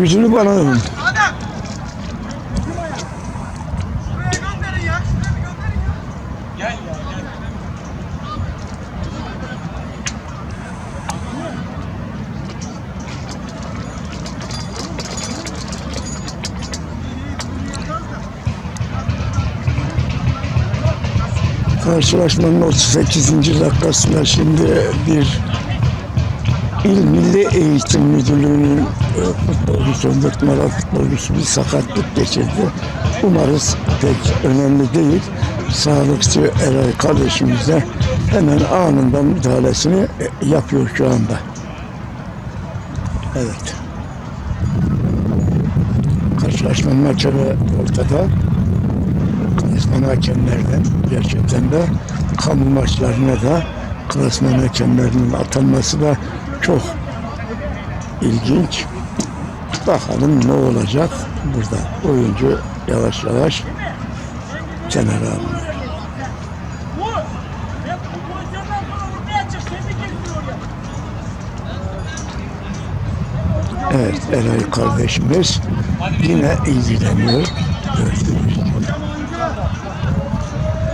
Yüzünü bana dön. Karşılaşmanın 38. dakikasında şimdi bir İl Milli Eğitim Müdürlüğü'nün futbolcusu, dört numara futbolcusu bir sakatlık geçirdi. Umarız pek önemli değil. Sağlıkçı Eray kardeşimiz de hemen anında müdahalesini e, yapıyor şu anda. Evet. Karşılaşmanın hakemi ortada. Klasman hakemlerden gerçekten de kamu maçlarına da klasman hakemlerinin atanması da çok ilginç. Bakalım ne olacak burada. Oyuncu yavaş yavaş kenara alınıyor. Evet Eray kardeşimiz yine ilgileniyor. Gördüğünüz